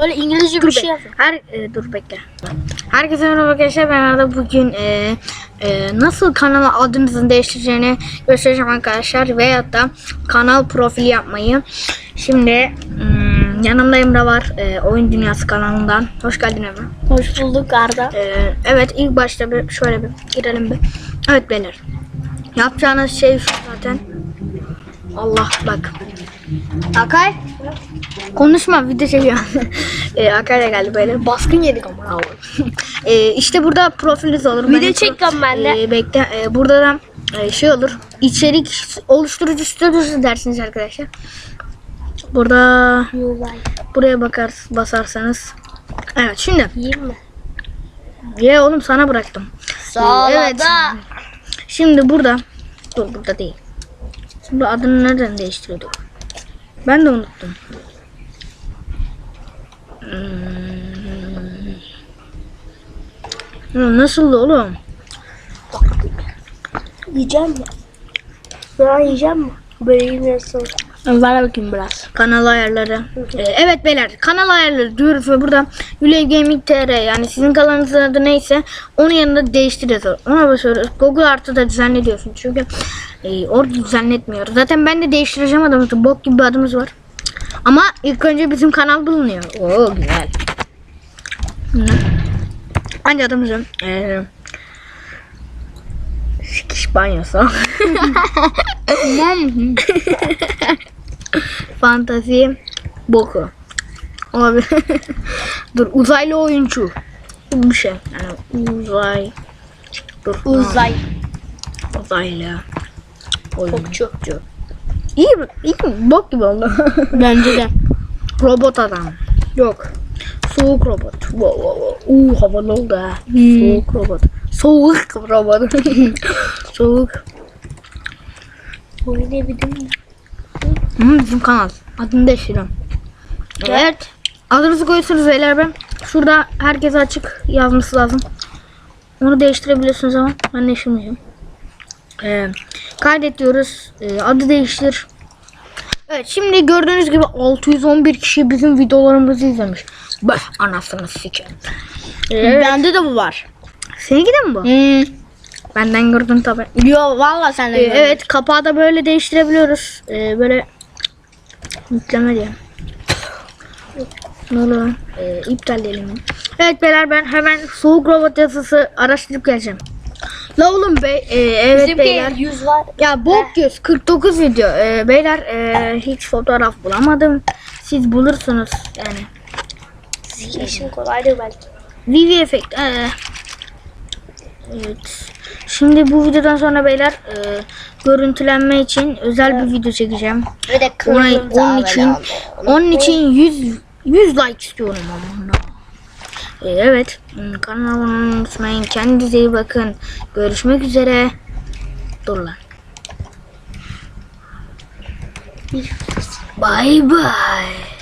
Böyle İngilizce bir şey yazın. Her e, dur bekle. Herkese merhaba arkadaşlar. Ben Arda bugün e, e, nasıl kanala adınızın değiştireceğini göstereceğim arkadaşlar. Veyahut da kanal profili yapmayı. Şimdi hmm, yanımda Emre var. E, Oyun Dünyası kanalından. Hoş geldin Emre. Hoş bulduk Arda. E, evet ilk başta bir şöyle bir girelim bir. Evet beyler. Yapacağınız şey şu zaten. Allah bak. Akay. Konuşma video çekiyor. e, Akay da geldi böyle. Baskın yedik ama. e, işte burada profiliniz olur. Video Benim- çekiyorum ben de. E, bekle. E, burada da e, şey olur. İçerik oluşturucu stüdyosu dersiniz arkadaşlar. Burada buraya bakar basarsanız. Evet şimdi. Yiyeyim mi? Ye oğlum sana bıraktım. Sağ Evet. Şimdi burada. Dur burada değil. Şimdi adını nereden değiştiriyorduk? Ben de unuttum. Hmm. Nasıldı oğlum? Yiyeceğim mi? Ya yiyeceğim mi? Böyle nasıl? Ver bakayım biraz. Kanal ayarları. Ee, evet beyler kanal ayarları diyoruz ve burada Hüley Gaming TR yani sizin kanalınızın adı neyse onun yanında değiştiriyoruz. Ona basıyoruz. Google Artı da düzenliyorsun çünkü e, orada düzenletmiyor. Zaten ben de değiştireceğim adımızı. Bok gibi bir adımız var. Ama ilk önce bizim kanal bulunuyor. Oo güzel. Ne? Hangi adımızı? Ee, Sikiş banyosu. Fantazi boku. Olabilir. Dur uzaylı oyuncu. Bu bir şey. Yani uzay. Dur. Uzay. Uzaylı. Oyuncu. Topçu. İyi? İyi? Bok gibi oldu. Bence de. robot adam. Yok. Soğuk robot. Wow, wow, wow. Uuu havalı oldu ha. Hmm. Soğuk robot. Soğuk robot. Soğuk. Oynayabilir miyim? Hı, bizim kanal. Adını değiştirelim. Evet. Adınızı koyuyorsunuz beyler ben. Şurada herkese açık yazması lazım. Onu değiştirebiliyorsunuz ama ben değiştirmeyeceğim. Ee, kaydet diyoruz. Ee, adı değiştir. Evet şimdi gördüğünüz gibi 611 kişi bizim videolarımızı izlemiş. Bah anasını sikeyim. Evet. Bende de bu var. Seninki de mi bu? Hmm. Benden gördün tabi. Yo valla sen Ee, evet kapağı da böyle değiştirebiliyoruz. Ee, böyle yükleme diye. Ne oluyor? Ee, iptal diyelim. Evet beyler ben hemen soğuk robot yazısı araştırıp geleceğim. La oğlum be, e, evet Bizimki beyler. 100 var. Ya bok yüz 49 video. Ee, beyler e, hiç fotoğraf bulamadım. Siz bulursunuz yani. İşin kolaydır belki. Vivi efekt. ee. Evet. Şimdi bu videodan sonra beyler e, görüntülenme için özel bir video çekeceğim. Ve de kırmızı onun için onun için 100 100 like istiyorum ama. Ee, evet. Hmm, Kanalıma unutmayın. Kendinize iyi bakın. Görüşmek üzere. Dur lan. Bye bye.